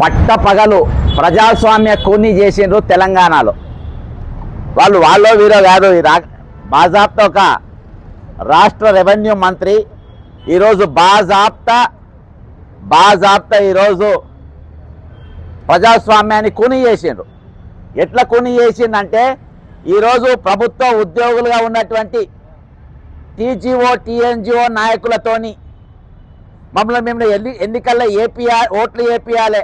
పట్ట పగలు ప్రజాస్వామ్య కూని చేసిండ్రు తెలంగాణలో. వాళ్ళు వాళ్ళో వీరో కాదు ఈ రా బాజాప్తా ఒక రాష్ట్ర రెవెన్యూ మంత్రి ఈరోజు బాజాప్తా బాజాప్తా ఈరోజు ప్రజాస్వామ్యాన్ని కూని చేసిండ్రు. ఎట్లా కూని చేసిందంటే ఈరోజు ప్రభుత్వ ఉద్యోగులుగా ఉన్నటువంటి టీజీఓ టీఎన్జిఓ నాయకులతోని మమ్మల్ని మేము ఎన్ని ఎన్నికల్లో ఏపీఆర్ ఓట్లు ఏపీయాలే.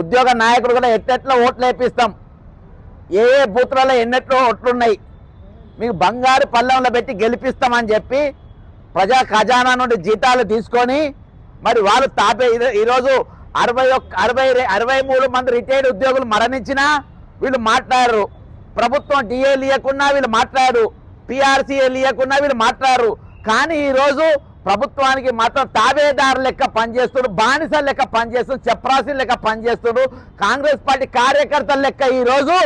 ఉద్యోగ నాయకుడు కూడా ఎట్టెట్లా ఓట్లు వేపిస్తాం? ఏ ఏ బూత్లలో ఎన్నెట్లో ఓట్లున్నాయి? మీకు బంగారు పళ్ళంలో పెట్టి గెలిపిస్తామని చెప్పి ప్రజా ఖజానా నుండి జీతాలు తీసుకొని మరి వాళ్ళు తాపే ఈరోజు అరవై ఒక్క అరవై అరవై మూడు మంది రిటైర్డ్ ఉద్యోగులు మరణించినా వీళ్ళు మాట్లాడరు. ప్రభుత్వం డిఏలు ఇవ్వకున్నా వీళ్ళు మాట్లాడరు. పిఆర్సీఏలు ఇవ్వకున్నా వీళ్ళు మాట్లాడరు. కానీ ఈరోజు ప్రభుత్వానికి మాత్రం తావేదారు లెక్క పనిచేస్తుడు బానిస లెక్క పనిచేస్తుడు చెప్రాసి లెక్క పనిచేస్తుడు. కాంగ్రెస్ పార్టీ కార్యకర్తల లెక్క ఈరోజు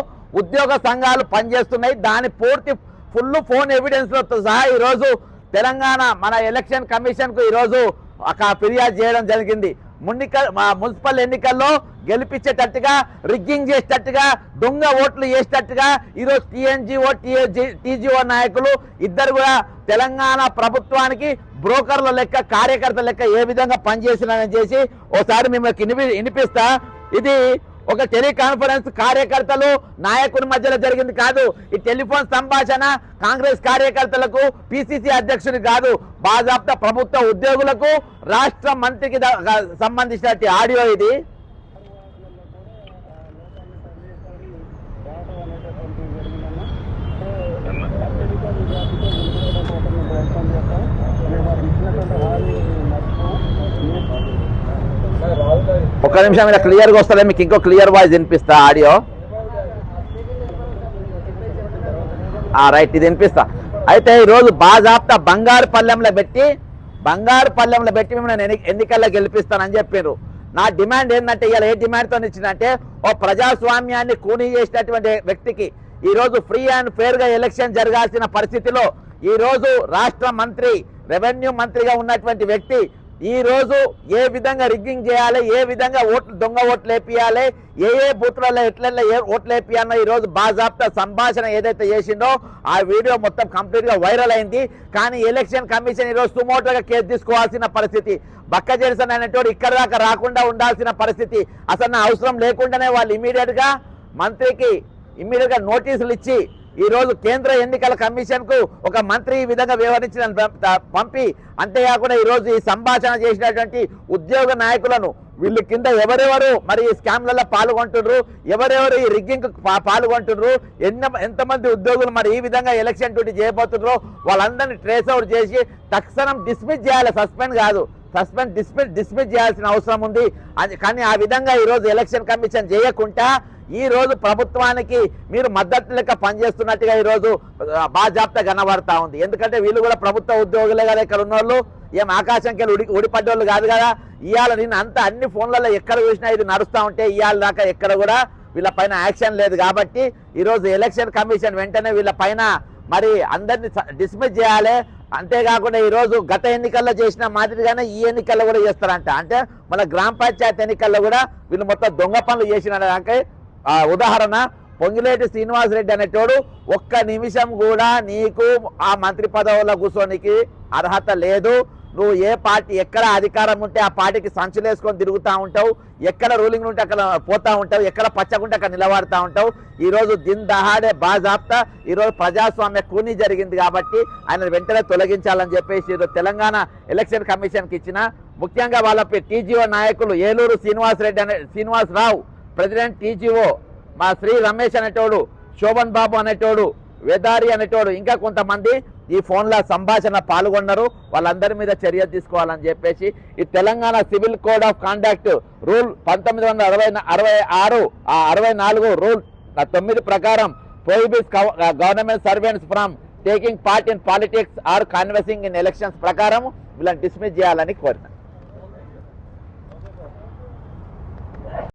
ఉద్యోగ సంఘాలు పనిచేస్తున్నాయి. దాని పూర్తి ఫుల్ ఫోన్ ఎవిడెన్స్లతో సహా ఈరోజు తెలంగాణ మన ఎలక్షన్ కమిషన్కు ఈరోజు ఒక ఫిర్యాదు చేయడం జరిగింది. మున్నిక మా మున్సిపల్ ఎన్నికల్లో గెలిపించేటట్టుగా రిగ్గింగ్ చేసేటట్టుగా దొంగ ఓట్లు వేసేటట్టుగా ఈరోజు టీఎన్జిఓ టీజీఓ నాయకులు ఇద్దరు కూడా తెలంగాణ ప్రభుత్వానికి బ్రోకర్ల లెక్క కార్యకర్తల లెక్క ఏ విధంగా పనిచేసినారని చేసి ఓసారి మిమ్మల్ని వినిపిస్తా. ఇది ఒక టెలికాన్ఫరెన్స్ కార్యకర్తలు నాయకుని మధ్యలో జరిగింది కాదు. ఈ టెలిఫోన్ సంభాషణ కాంగ్రెస్ కార్యకర్తలకు పిసిసి అధ్యక్షుడు కాదు బాజాప్తా ప్రభుత్వ ఉద్యోగులకు రాష్ట్ర మంత్రికి సంబంధించిన ఆడియో ఇది. ఒక్క నిమిషం ఇలా క్లియర్గా వస్తుందే మీకు ఇంకో క్లియర్ వాయిస్ వినిపిస్తా ఆడియో? ఆ రైట్ ఇది వినిపిస్తా. అయితే ఈరోజు బాజాప్తా బంగారు పల్లెంలో పెట్టి బంగారు పల్లెంలో పెట్టి మిమ్మల్ని ఎన్ని ఎన్నికల్లో గెలిపిస్తానని చెప్పారు నా డిమాండ్ ఏంటంటే ఇలా ఏ డిమాండ్తో ఇచ్చిందంటే ఓ ప్రజాస్వామ్యాన్ని కూనీ చేసినటువంటి వ్యక్తికి ఈరోజు ఫ్రీ అండ్ ఫేర్గా ఎలక్షన్ జరగాల్సిన పరిస్థితిలో ఈరోజు రాష్ట్ర మంత్రి రెవెన్యూ మంత్రిగా ఉన్నటువంటి వ్యక్తి ఈరోజు ఏ విధంగా రిగ్గింగ్ చేయాలి? ఏ విధంగా ఓట్లు దొంగ ఓట్లు వేపియాలి ఏ ఏ బూత్లలో ఎట్లెట్లా ఏ ఓట్లు వేపియాలో ఈ రోజు సంభాషణ ఏదైతే చేసిందో ఆ వీడియో మొత్తం కంప్లీట్గా వైరల్ అయింది. కానీ ఎలక్షన్ కమిషన్ ఈ రోజు సుమోటోగా కేసు తీసుకోవాల్సిన పరిస్థితి. బక్క జెర్సన్ అనేటోడు ఇక్కడ దాకా రాకుండా ఉండాల్సిన పరిస్థితి. అసలు నా అవసరం లేకుండానే వాళ్ళు ఇమీడియట్గా మంత్రికి ఇమీడియట్గా నోటీసులు ఇచ్చి ఈ రోజు కేంద్ర ఎన్నికల కమిషన్కు ఒక మంత్రి ఈ విధంగా వ్యవహరించిన పంపి అంతేకాకుండా ఈరోజు ఈ సంభాషణ చేసినటువంటి ఉద్యోగ నాయకులను వీళ్ళు కింద ఎవరెవరు మరి ఈ స్కామ్లలో పాల్గొంటున్నారు ఎవరెవరు ఈ రిగ్గింగ్ పాల్గొంటున్నారు ఎన్న ఎంతమంది ఉద్యోగులు మరి ఈ విధంగా ఎలక్షన్ డ్యూటీ చేయబోతున్నారో వాళ్ళందరినీ ట్రేస్ అవుట్ చేసి తక్షణం డిస్మిస్ చేయాలి సస్పెండ్ కాదు. సస్పెండ్ డిస్మిస్ డిస్మిస్ చేయాల్సిన అవసరం ఉంది. అది కానీ ఆ విధంగా ఈరోజు ఎలక్షన్ కమిషన్ చేయకుండా ఈ రోజు ప్రభుత్వానికి మీరు మద్దతు లెక్క పనిచేస్తున్నట్టుగా ఈ రోజు బాజాప్తా కనబడతా ఉంది. ఎందుకంటే వీళ్ళు కూడా ప్రభుత్వ ఉద్యోగులే కదా ఇక్కడ ఉన్నోళ్ళు. ఏం ఆకాశంకి వెళ్ళి ఉడి ఉడిపడ్డోళ్ళు కాదు కదా. ఇవాళ నేను అంత అన్ని ఫోన్లలో ఎక్కడ చూసినా ఇది నడుస్తూ ఉంటే ఇవాళ దాకా ఎక్కడ కూడా వీళ్ళ పైన యాక్షన్ లేదు కాబట్టి ఈరోజు ఎలక్షన్ కమిషన్ వెంటనే వీళ్ళ పైన మరి అందరిని డిస్మిస్ చేయాలి. అంతేకాకుండా ఈరోజు గత ఎన్నికల్లో చేసిన మాదిరిగానే ఈ ఎన్నికల్లో కూడా చేస్తారంట. అంటే మన గ్రామ పంచాయతీ ఎన్నికల్లో కూడా వీళ్ళు మొత్తం దొంగ పనులు చేసిన ఉదాహరణ పొంగిలేటి శ్రీనివాసరెడ్డి అనేటోడు ఒక్క నిమిషం కూడా నీకు ఆ మంత్రి పదవుల్లో కూర్చోనికి అర్హత లేదు. నువ్వు ఏ పార్టీ ఎక్కడ అధికారం ఉంటే ఆ పార్టీకి సంచులేసుకొని తిరుగుతూ ఉంటావు? ఎక్కడ రూలింగ్ ఉంటే అక్కడ పోతూ ఉంటావు? ఎక్కడ పచ్చకుంటే అక్కడ నిలబడతా ఉంటావు? ఈరోజు దిన్ దహాడే బాజాప్తా ఈరోజు ప్రజాస్వామ్య కూని జరిగింది కాబట్టి ఆయన వెంటనే తొలగించాలని చెప్పేసి ఈరోజు తెలంగాణ ఎలక్షన్ కమిషన్కి ఇచ్చిన ముఖ్యంగా వాళ్ళ టీజీఓ నాయకులు ఏలూరు శ్రీనివాసరెడ్డి అనే శ్రీనివాసరావు ప్రెసిడెంట్ టీజీఓ మా శ్రీ రమేష్ అనేటోడు శోభన్ బాబు అనేటోడు వేదారి అనేటోడు ఇంకా కొంతమంది ఈ ఫోన్ల సంభాషణ పాల్గొన్నారు. వాళ్ళందరి మీద చర్య తీసుకోవాలని చెప్పేసి ఈ Telangana civil code of conduct rule పంతొమ్మిది వందల అరవై అరవై ఆరు అరవై నాలుగు రూల్ తొమ్మిది ప్రకారం prohibits government servants from taking part in politics or canvassing in elections ప్రకారం వీళ్ళని డిస్మిస్ చేయాలని కోరిన.